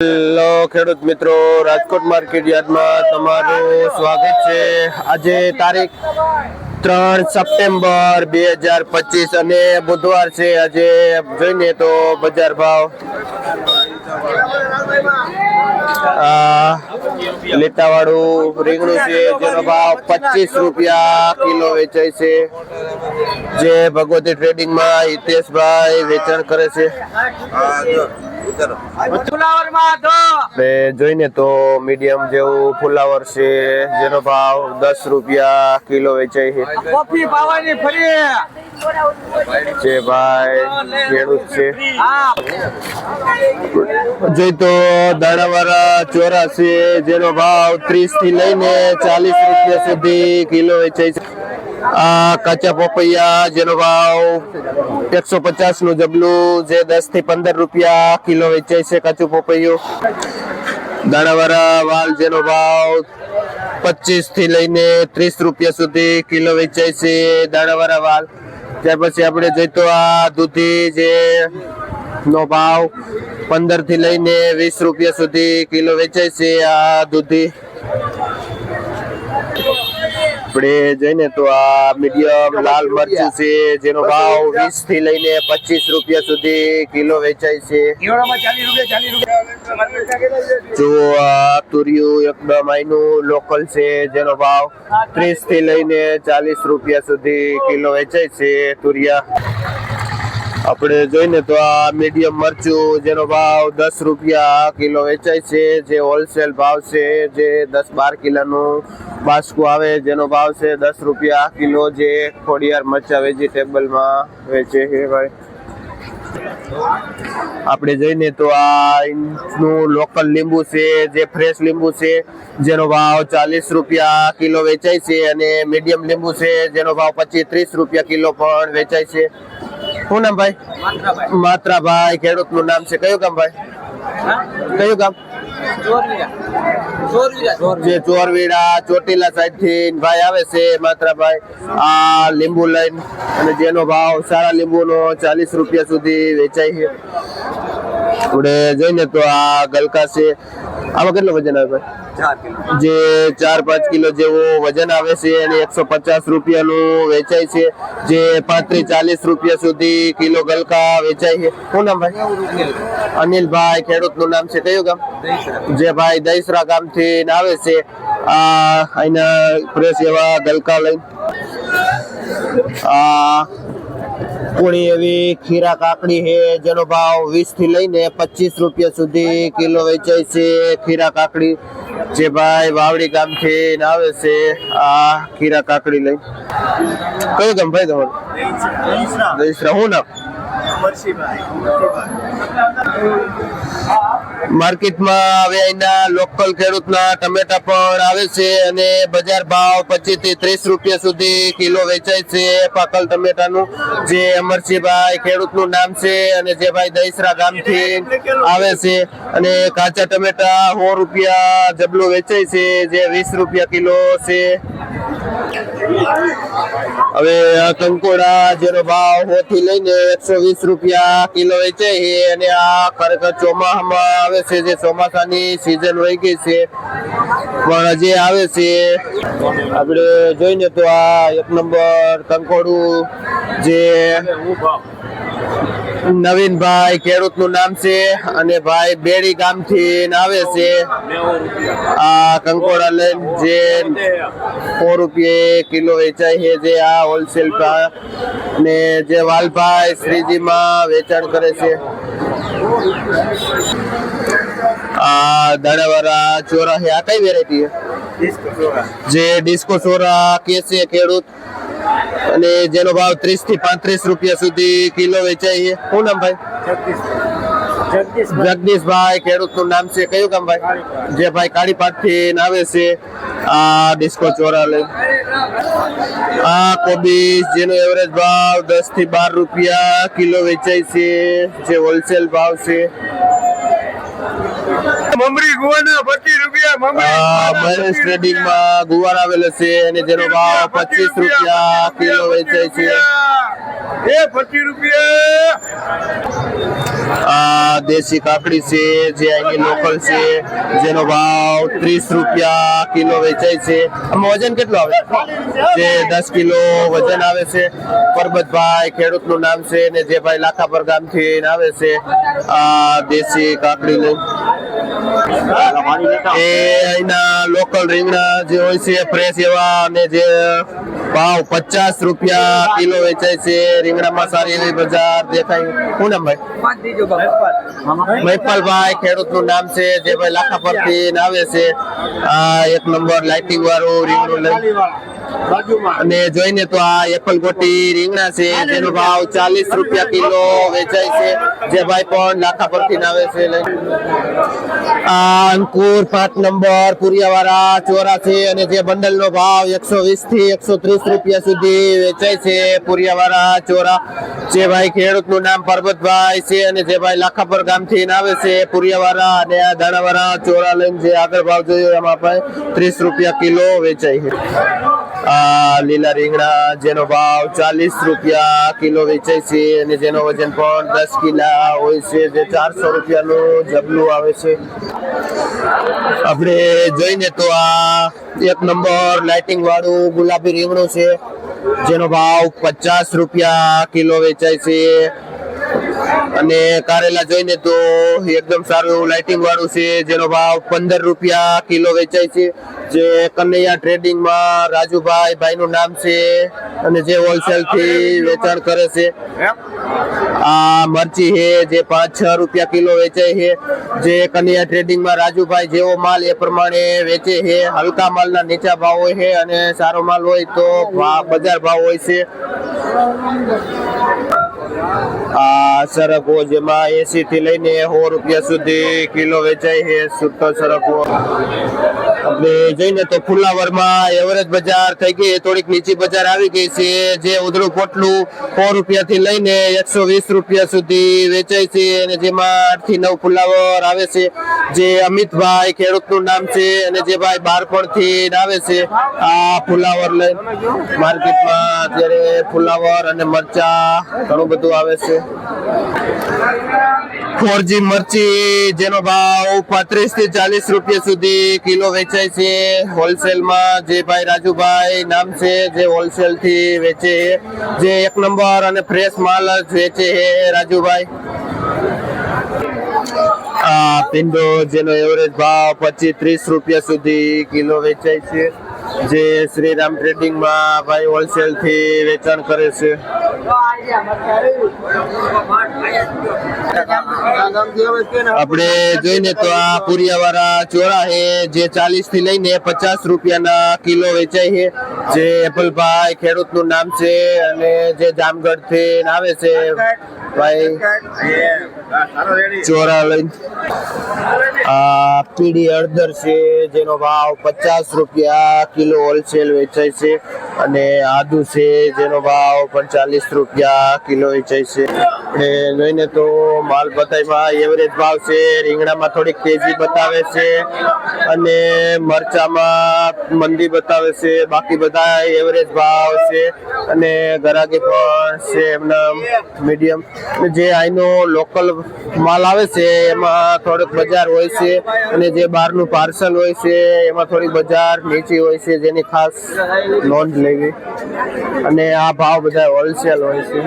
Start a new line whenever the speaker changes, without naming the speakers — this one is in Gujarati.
હેલો ખેડૂત મિત્રો, રાજકોટ માર્કેટ યાર્ડમાં તમારું સ્વાગત છે. આજે તારીખ ત્રણ સપ્ટેમ્બર બે હજાર પચીસ અને બુધવાર છે. આજે જોઈને તો બજાર ભાવ, આ લીટાવાળું રીંગણું છે, જેનો ભાવ પચીસ રૂપિયા કિલો વેચાય છે. જે ભગવતી ટ્રેડિંગમાં હિતેશભાઈ વેચાણ કરે છે. આપણે જોઈને તો મીડિયમ જેવું ફુલાવર છે જેનો ભાવ દસ રૂપિયા કિલો વેચાય છે.
કોફી પાવાની ફરી.
જે ભાઈ ખેડૂત છે. જોઈ તો દાણાવાળા ચોરા છે જેનો ભાવ ત્રીસથી લઈને ચાલીસ રૂપિયા સુધી કિલો વેચાય છે. આ કાચા પપૈયા, જેનો ભાવ એકસો પચાસનું જબલું, જે દસથી પંદર રૂપિયા કિલો વેચાય છે કાચું પપૈયું. દાણાવાળા વાલ જેનો ભાવ પચીસથી લઈને ત્રીસ રૂપિયા સુધી કિલો વેચાય છે દાણાવાળા વાલ. ત્યાર પછી આપણે જોઈ તો આ દૂધી જે નો ભાવ પંદરથી લઈને વીસ રૂપિયા સુધી કિલો વેચાય છે આ દૂધી. આપણે જઈને તો આ મીડિયમ લાલ મરચું છે જેનો ભાવ વીસથી લઈને પચીસ રૂપિયા સુધી કિલો વેચાય છે. જો આ તુરિયું એકદમ આઈનું લોકલ છે જેનો ભાવ ત્રીસથી લઈને ચાલીસ રૂપિયા સુધી કિલો વેચાય છે તુરિયા. આપણે જોઈને તો આ મીડિયમ મરચું, જેનો ભાવ દસ રૂપિયા કિલો વેચાય છે, જે હોલસેલ ભાવ છે, જે દસ બાર કિલોનું બાસ્કુ આવે, જેનો ભાવ છે દસ રૂપિયા કિલો, જે ખોડિયાર મરચા વેજીટેબલમાં વેચે છે ભાઈ. આપણે જોઈને તો આ નું લોકલ લીંબુ છે, જે ફ્રેશ લીંબુ છે, જેનો ભાવ ચાલીસ રૂપિયા કિલો વેચાય છે, અને મીડિયમ લીંબુ છે, જેનો ભાવ પચીસ ત્રીસ રૂપિયા કિલો પણ વેચાય છે. શું નામ ભાઈ? માત્રાભાઈ. ખેડૂતનું નામ છે. કયું ગામ ભાઈ? કયું ગામ? જે ચોરવીડા ચોટીલા સાઈડથી ભાઈ આવે છે માત્રાભાઈ. આ લીંબુ લઈને અને જેનો ભાવ સારા લીંબુનો ચાલીસ રૂપિયા સુધી વેચાય છે. આપણે જોઈને તો આ ગલકા છે. આમાં કેટલું વજન આવે ભાઈ? જે ચાર પાંચ કિલો જેવો વજન આવે છે અને એકસો પચાસ રૂપિયાનું વેચાય છે. જે પાંત્રીસ ચાલીસ રૂપિયા સુધી કિલો ગલકા વેચાય છે. શું નામ ભાઈ? અનિલભાઈ ખેડૂતનું નામ છે. કયું ગામ? જે ભાઈ દહીસરા ગામથી આવે છે. આ અહીંના ફ્રેશ એવા ગલકા લઈને. આ પૂણી એવી ખીરા કાકડી છે જેનો ભાવ વીસથી લઈને પચીસ રૂપિયા સુધી કિલો વેચાય છે ખીરા કાકડી. જે ભાઈ વાવડી ગામથી આવે છે આ ખીરા કાકડી લઈ. કયું ગામ ભાઈ તમારું? દહીસરા. શું નામ? માર્કેટમાં હવે અહીંના લોકલ ખેડૂતના ટમેટા પણ આવે છે અને બજાર ભાવ પચીસથી ત્રીસ રૂપિયા સુધી કિલો વેચાય છે. પાકલ ટમેટાનું જે અમરસિંહભાઈ ખેડૂતનું નામ છે અને જે ભાઈ દહીસરા ગામથી આવે છે અને કાચા ટમેટા સો રૂપિયા જબલું વેચાય છે, જે વીસ રૂપિયા કિલો છે. હવે કંકોડા જેનો ભાવ સો લઈને એકસો વીસ રૂપિયા કિલો વેચાય છે અને આ ખરેખર ચોમાસામાં આવે છે, જે ચોમાસાની સિઝન વહી ગઈ છે. પણ જે આવે છે. આપણે જોઈને તો આ એક નંબર કંકોડું જે નવીનભાઈ ખેડૂતનું નામ છે અને ભાઈ બેડી ગામથી આવે છે. આ કંકોડા લઈને જે સો રૂપિયે કિલો વેચાય છે જે આ હોલસેલ ને જે વાલભાઈ શ્રીજીમાં વેચાણ કરે છે. આ દાણાવાળા ચોરા છે. આ કઈ વેરાયટી છે? જે ડિસ્કો ચોરા કે છે ખેડૂત? અને જેનો ભાવ ત્રીસથી પાંત્રીસ રૂપિયા સુધી કિલો વેચાય છે. શું નામ ભાઈ? જગદીશભાઈ. ખેડૂતનું નામ છે. કયું કામ ભાઈ? જે ભાઈ કાળીપાટથી આવે છે આ ડિસ્કો ચોરા લઈ આ કોબીજ જેનો એવરેજ ભાવ દસથી બાર રૂપિયા કિલો વેચાય છે જે હોલસેલ ભાવ છે.
મમરી ગુવાના પચીસ રૂપિયા
મમરી મહેશ ટ્રેડિંગમાં ગુવાર આવેલો છે અને જેનો ભાવ પચીસ રૂપિયા કિલો વેચાય છે.
એ પચીસ રૂપિયા.
આ દેશી કાકડી છે, જે અહીંની લોકલ છે, જેનો ભાવ ત્રીસ રૂપિયા કિલો વેચાય છે. વજન કેટલું આવે? જે દસ કિલો વજન આવે છે. પરબતભાઈ ખેડૂતનું નામ છે ને જે ભાઈ લાખાપર ગામથી આવે છે, આ દેશી કાકડી લઈને એ અહીંના લોકલ રીંગણા જે હોય છે ફ્રેશ એવા અને જે ભાવ પચાસ રૂપિયા કિલો વેચાય છે. રીંગણામાં સારી એવી બજાર દેખાય શું નામ ભાઈ? મહિપાલભાઈ ખેડૂતનું નામ છે જે ભાઈ લાખા પરથી આવે છે. આ એક નંબર લાઇટિંગ વાળું રીંગણું અને જોઈને તો આ એપલ ગોટી રીંગણા છે જેનો ભાવ ચાલીસ રૂપિયા કિલો વેચાય છે જે ભાઈ પણ લાખા પરથી આવે છે આ અંકુર પાંચ નંબર પુરિયાવાળા ચોરા છે અને જે બંડલ નો ભાવ એકસો વીસથી એકસો ત્રીસ રૂપિયા સુધી વેચાય છે પુરિયાવાળા ચોરા. જે ભાઈ ખેડૂતનું નામ પરબતભાઈ છે અને જે ભાઈ લાખાપર ગામથી આવે છે પુરિયાવાળા અને આ દાણાવાળા ચોરા લઈને જે આગળ ભાવ જોઈએ એમાં ભાઈ ત્રીસ રૂપિયા કિલો વેચાય છે. આ લીલા રીંગણા જેનો ભાવ ચાલીસ રૂપિયા કિલો વેચાય છે અને જેનો વજન પણ દસ કિલા હોય છે, જે ચારસો રૂપિયાનું જબલું આવે છે. આપણે જોઈને તો આ એક નંબર લાઇટિંગ વાળું ગુલાબી રીંગણું છે, જેનો ભાવ પચાસ રૂપિયા કિલો વેચાય છે. અને કારેલા જોઈને તો એકદમ સારું લાઇટિંગ વાળું છે જેનો ભાવ પંદર રૂપિયા કિલો વેચાય છે. જે કનૈયા ટ્રેડિંગમાં રાજુભાઈ ભાઈ નું નામ છે અને જે હોલસેલથી વેચાણ કરે છે. આ મરચી છે જે પાંચ છ રૂપિયા કિલો વેચાય છે. જે કનૈયા ટ્રેડિંગમાં રાજુભાઈ જેવો માલ એ પ્રમાણે વેચે છે. હલકા માલના નીચા ભાવ હોય છે અને સારો માલ હોય તો બજાર ભાવ હોય છે. આ સરગવો જેમાં એસી થી લઈને સો રૂપિયા સુધી કિલો વેચાય છે સુટ્ટો સરગવો આપણે જઈને તો ફુલાવરમાં એવરેજ બજાર થઈ ગઈ, થોડીક નીચી બજાર આવી ગઈ છે. જે ઉધડું પોટલું સો રૂપિયા થી લઈને એકસો વીસ રૂપિયા સુધી વેચાય છે અને જેમાં આઠથી નવ ફુલાવર આવે છે. જે અમિતભાઈ ખેડૂતનું નામ છે અને જે ભાઈ બારપણથી આવે છે, આ ફુલાવર લઈ માર્કેટમાં અત્યારે ફુલાવર અને મરચા ઘણું બધું આવે છે. ફોરજી મરચી, જેનો ભાવ પાંત્રીસથી ચાલીસ રૂપિયા સુધી કિલો વેચાય છે. હોલસેલમાં જે ભાઈ રાજુભાઈ નામ છે, જે હોલસેલથી વેચે જે એક નંબર અને ફ્રેશ માલ જ વેચે છે રાજુભાઈ. આ પિંડો જેનો એવરેજ ભાવ પચીસ ત્રીસ રૂપિયા સુધી કિલો વેચાય છે. જે શ્રીરામ ટ્રેડિંગમાં ભાઈ હોલસેલથી વેચાણ કરે છે. આપણે જોઈને તો આ પુરિયાવાળા ચોરા છે, જે ચાલીસથી લઈને પચાસ રૂપિયાના કિલો વેચાય છે. જે ખેડૂતનું નામ છે અને જે જામગઢથી આવે છે ભાઈ ચોરા લઈને આ પીડી હળદર છે, જેનો ભાવ પચાસ રૂપિયા કિલો હોલસેલ વેચાય છે અને આદુ છે, જેનો ભાવ પણ ચાલીસ રૂપિયા કિલો વેચાય છે. આપણે જોઈને તો માલ બતાવીમાં એવરેજ ભાવ છે, રીંગણામાં થોડીક તેજી બતાવે છે અને મરચામાં મંદી બતાવે છે, બાકી બધા એવરેજ ભાવ છે અને ગરાગી પણ છે એમના મીડિયમ. જે અહીંનો લોકલ માલ આવે છે, એમાં થોડુંક બજાર હોય છે અને જે બહારનું પાર્સલ હોય છે, એમાં થોડી બજાર નીચી હોય છે, જેની ખાસ નોંધ લેવી. અને આ ભાવ બધા હોલસેલ હોય છે.